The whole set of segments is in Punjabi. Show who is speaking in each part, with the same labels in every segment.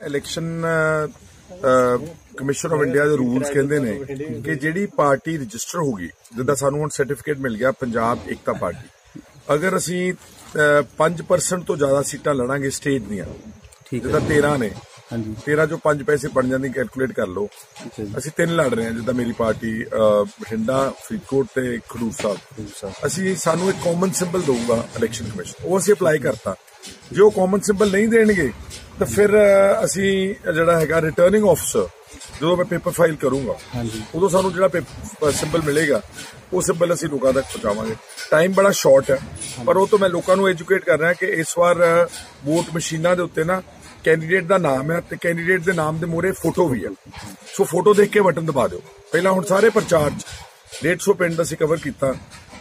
Speaker 1: ਇਲੈਕਸ਼ਨ ਕਮਿਸ਼ਨ ਆਫ ਇੰਡੀਆ ਦੇ ਰੂਲਸ ਕਹਿੰਦੇ ਨੇ ਕਿ ਜਿਹੜੀ ਪਾਰਟੀ ਰਜਿਸਟਰ ਹੋ ਗਈ ਜਿੱਦਾਂ ਸਾਨੂੰ ਹੁਣ ਸਰਟੀਫਿਕੇਟ ਮਿਲ ਗਿਆ ਪੰਜਾਬ ਏਕਤਾ ਪਾਰਟੀ ਅਗਰ ਅਸੀਂ ਅਹ, 5% ਤੋਂ ਜ਼ਿਆਦਾ ਸੀਟਾਂ ਲੜਾਂਗੇ ਸਟੇਟ ਦੀਆਂ
Speaker 2: ਠੀਕ ਹੈ
Speaker 1: ਜਿੱਦਾਂ 13 ਨੇ।
Speaker 2: ਹਾਂਜੀ।
Speaker 1: 13 ਚੋਂ 5 ਪੈਸੇ ਬਣ ਜਾਂਦੇ ਕੈਲਕੂਲੇਟ ਕਰ ਲਓ।
Speaker 2: ਜੀ।
Speaker 1: ਅਸੀਂ ਤਿੰਨ ਲੜ ਰਹੇ ਹਾਂ ਜਿੱਦਾਂ ਮੇਰੀ ਪਾਰਟੀ ਅਹ, ਬਠਿੰਡਾ ਫਰੀਦਕੋਟ ਤੇ ਖਡੂਰ ਸਾਹਿਬ।
Speaker 2: ਸਾਹਿਬ।
Speaker 1: ਅਸੀਂ ਸਾਨੂੰ ਇੱਕ ਕਾਮਨ ਸਿੰਬਲ ਦਊਗਾ ਇਲੈਕਸ਼ਨ ਕਮਿਸ਼ਨ ਉਹ ਅਸੀਂ ਅਪਲਾਈ ਕਰਤਾ। ਜੇ ਉਹ ਕਾਮਨ ਸਿੰਬਲ ਨਹੀਂ ਦੇਣਗੇ ਤਾਂ ਫਿਰ ਅਹ, ਅਸੀਂ ਜਿਹੜਾ ਹੈਗਾ ਰਿਟਰਨਿੰਗ ਆਫਸਰ ਜਦੋਂ ਮੈਂ ਪੇਪਰ ਫਾਈਲ ਕਰੂੰਗਾ
Speaker 2: ਹਾਂਜੀ।
Speaker 1: ਉਦੋਂ ਸਾਨੂੰ ਜਿਹੜਾ ਸਿੰਬਲ ਮਿਲੇਗਾ ਉਹ ਸਿੰਬਲ ਅਸੀਂ ਲੋਕਾਂ ਤੱਕ ਪਹੁੰਚਾਵਾਂਗੇ। ਟਾਈਮ ਬੜਾ ਸ਼ਾਰਟ ਹੈ ਪਰ ਉਹ ਤੋਂ ਮੈਂ ਲੋਕਾਂ ਨੂੰ ਐਜੂਕੇਟ ਕਰ ਰਿਹਾ ਕਿ ਇਸ ਵਾਰ ਵੋਟ ਮਸ਼ੀਨਾਂ ਦੇ ਉੱਤੇ ਨਾ ਕੈਂਡੀਡੇਟ ਦਾ ਨਾਮ ਹੈ ਤੇ ਕੈਂਡੀਡੇਟ ਦੇ ਨਾਮ ਦੇ ਮੂਹਰੇ ਫੋਟੋ ਵੀ ਹੈ। ਸੋ ਫੋਟੋ ਦੇਖ ਕੇ ਬਟਨ ਦਬਾ ਦਿਓ। ਪਹਿਲਾਂ ਹੁਣ ਸਾਰੇ ਪ੍ਰਚਾਰ 'ਚ 150 ਪਿੰਡ ਅਸੀਂ ਕਵਰ ਕੀਤਾ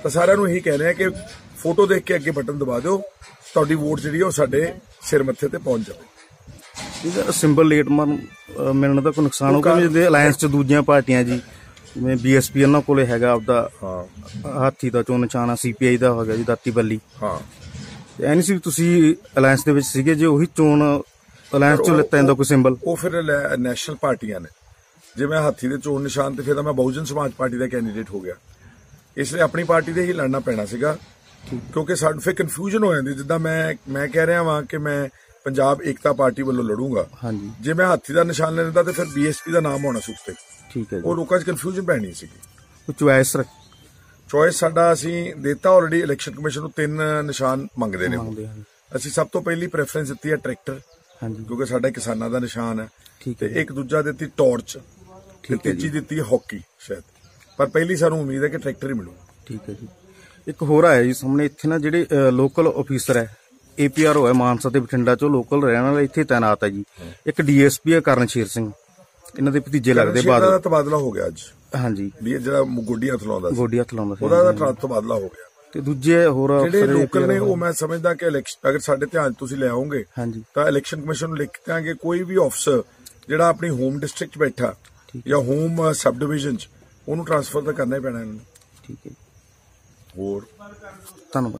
Speaker 1: ਤਾਂ ਸਾਰਿਆਂ ਨੂੰ ਇਹੀ ਕਹਿ ਰਹੇ ਹਾਂ ਕਿ ਫੋਟੋ ਦੇਖ ਕੇ ਅੱਗੇ ਬਟਨ ਦਬਾ ਦਿਓ ਤੁਹਾਡੀ ਵੋਟ ਜਿਹੜੀ ਹੈ ਉਹ ਸਾਡੇ ਸਿਰ ਮੱਥੇ ਤੇ ਪਹੁੰਚ ਜਾਵੇ।
Speaker 2: ਇਹਦਾ ਸਿੰਬਲ ਲੇਟ ਮਨ ਮਿਲਣ ਦਾ ਕੋਈ ਨੁਕਸਾਨ ਹੋਊਗਾ ਜਿਹਦੇ ਅਲਾਈਅੰਸ ਚ ਦੂਜੀਆਂ ਪਾਰਟੀਆਂ ਜੀ ਜਿਵੇਂ ਬੀਐਸਪੀ ਇਹਨਾਂ ਕੋਲੇ ਹੈਗਾ ਆਪਦਾ
Speaker 1: ਹਾਂ।
Speaker 2: ਹਾਥੀ ਦਾ ਚੋਣ ਨਿਸ਼ਾਨ ਆ ਸੀਪੀਆਈ ਦਾ ਹੈਗਾ ਜੀ ਦਾਤੀ ਬੱਲੀ।
Speaker 1: ਹਾਂ।
Speaker 2: ਤੇ ਐਨੀ ਸੀ ਵੀ ਤੁਸੀਂ ਅਲਾਈਅੰਸ ਦੇ ਵਿੱਚ ਸੀਗੇ ਜੇ ਉਹੀ ਚੋਣ ਅਲਾਈਅੰਸ ਚੋਂ ਲਿੱਤਾ ਜਾਂਦਾ ਕੋਈ ਸਿੰਬਲ
Speaker 1: ਉਹ ਫਿਰ ਨੈਸ਼ਨਲ ਪਾਰਟੀਆਂ ਨੇ। ਜੇ ਮੈਂ ਹਾਥੀ ਦੇ ਚੋਣ ਨਿਸ਼ਾਨ ਤੇ ਫਿਰ ਮੈਂ ਬਹੁਜਨ ਸਮਾਜ ਪਾਰਟੀ ਦਾ ਕੈਂਡੀਡੇਟ ਹੋ ਗਿਆ। ਇਸ ਲਈ ਆਪਣੀ ਪਾਰਟੀ ਦੇ ਹੀ ਲੜਨਾ ਪੈਣਾ ਸੀਗਾ। ਕਿਉਂਕਿ ਸਾਡੇ ਫਿਰ ਕਨਫਿਊਜ਼ਨ ਹੋ ਜਾਂਦੀ ਜਿੱਦਾਂ ਮੈਂ ਮੈਂ ਕਹਿ ਰਿਹਾ ਵਾਂ ਕਿ ਮੈਂ ਪੰਜਾਬ ਏਕਤਾ ਪਾਰਟੀ ਵੱਲੋਂ ਲੜੂੰਗਾ।
Speaker 2: ਹਾਂਜੀ।
Speaker 1: ਜੇ ਮੈਂ ਹਾਥੀ ਦਾ ਨਿਸ਼ਾਨ ਲੈਂਦਾ ਤੇ ਫਿਰ ਬੀਐਸਪੀ ਦਾ ਨਾਮ ਹੋਣਾ ਸੀ ਉੱਤੇ
Speaker 2: ਠੀਕ ਹੈ
Speaker 1: ਉਹ ਲੋਕਾਂ 'ਚ ਕਨਫਿਊਜ਼ਨ ਪੈਣੀ ਸੀਗੀ।
Speaker 2: ਕੋਈ ਚੁਆਇਸ
Speaker 1: ਚੋਇਸ ਸਾਡਾ ਅਸੀਂ ਦਿੱਤਾ ਆਲਰੇਡੀ ਇਲੈਕਸ਼ਨ ਕਮਿਸ਼ਨ ਨੂੰ ਤਿੰਨ ਨਿਸ਼ਾਨ ਮੰਗਦੇ ਨੇ ਉਹ। ਅਸੀਂ ਸਭ ਤੋਂ ਪਹਿਲੀ ਪ੍ਰੈਫਰੈਂਸ ਦਿੱਤੀ ਹੈ ਟਰੈਕਟਰ
Speaker 2: ਹਾਂਜੀ।
Speaker 1: ਕਿਉਂਕਿ ਸਾਡਾ ਕਿਸਾਨਾਂ ਦਾ ਨਿਸ਼ਾਨ ਹੈ।
Speaker 2: ਠੀਕ
Speaker 1: ਤੇ। ਇੱਕ ਦੂਜਾ ਦਿੱਤੀ ਟਾਰਚ ਤੇ ਤੀਜੀ ਦਿੱਤੀ ਹਾਕੀ ਸ਼ਾਇਦ। ਪਰ ਪਹਿਲੀ ਸਾਨੂੰ ਉਮੀਦ ਹੈ ਕਿ ਟਰੈਕਟਰ ਹੀ ਮਿਲੂ
Speaker 2: ਠੀਕ ਹੈ ਜੀ। ਇੱਕ ਹੋਰ ਆਇਆ ਜੀ ਸਾਹਮਣੇ ਇੱਥੇ ਨਾ ਜਿਹੜੇ ਲੋਕਲ ਆਫੀਸਰ ਹੈ ਏਪੀਆਰਓ ਹੈ ਮਾਨਸਾ ਤੇ ਬਠਿੰਡਾ ਚੋਂ ਲੋਕਲ ਰਹਿਣ ਵਾਲੇ ਇੱਥੇ ਤਾਇਨਾਤ ਹੈ ਜੀ। ਇੱਕ ਡੀਐਸਪੀ ਹੈ ਕਰਨਸ਼ੀਰ ਸਿੰਘ। ਇਹਨਾਂ ਦੇ ਭਤੀਜੇ ਲੱਗਦੇ
Speaker 1: ਦਾ
Speaker 2: ਬਾਅਦ
Speaker 1: ਤਬਾਦਲਾ ਹੋ ਗਿਆ ਅੱਜ।
Speaker 2: ਹਾਂਜੀ।
Speaker 1: ਵੀ ਜਿਹੜਾ ਗੋਡੀ ਹੱਥ ਲਾਉਂਦਾ ਸੀ।
Speaker 2: ਗੋਡੀ ਹੱਥ ਲਾਉਂਦਾ ਸੀ
Speaker 1: ਉਹਦਾ ਤਬਾਦਲਾ ਹੋ ਗਿਆ।
Speaker 2: ਤੇ ਦੂਜੇ ਹੋਰ
Speaker 1: ਜਿਹੜੇ
Speaker 2: ਅਫਸਰ
Speaker 1: ਲੋਕਲ ਨੇ ਉਹ ਮੈਂ ਸਮਝਦਾ ਕਿ ਇਲੈਕਸ਼ਨ ਅਗਰ ਸਾਡੇ ਧਿਆਨ 'ਚ ਤੁਸੀਂ ਲੈ ਆਓਗੇ
Speaker 2: ਹਾਂਜੀ।
Speaker 1: ਤਾਂ ਇਲੈਕਸ਼ਨ ਕਮਿਸ਼ਨ ਨੂੰ ਲਿਖ ਦਿਆਂਗੇ ਕੋਈ ਵੀ ਅਫਸਰ ਜਿਹੜਾ ਆਪਣੀ ਹੋਮ ਡਿਸਟ੍ਰਿਕਟ 'ਚ ਬੈਠਾ
Speaker 2: ਠੀਕ
Speaker 1: ਜਾਂ ਹੋਮ ਸਬ ਡਿਵੀਜ਼ਨ 'ਚ ਉਹਨੂੰ ਟ੍ਰਾਂਸਫਰ ਤਾਂ ਕਰਨਾ ਹੀ ਪੈਣਾ ਇਹਨਾਂ ਨੂੰ।
Speaker 2: ਠੀਕ ਹੈ
Speaker 1: ਹੋਰ?
Speaker 2: ਧੰਨਵਾਦ।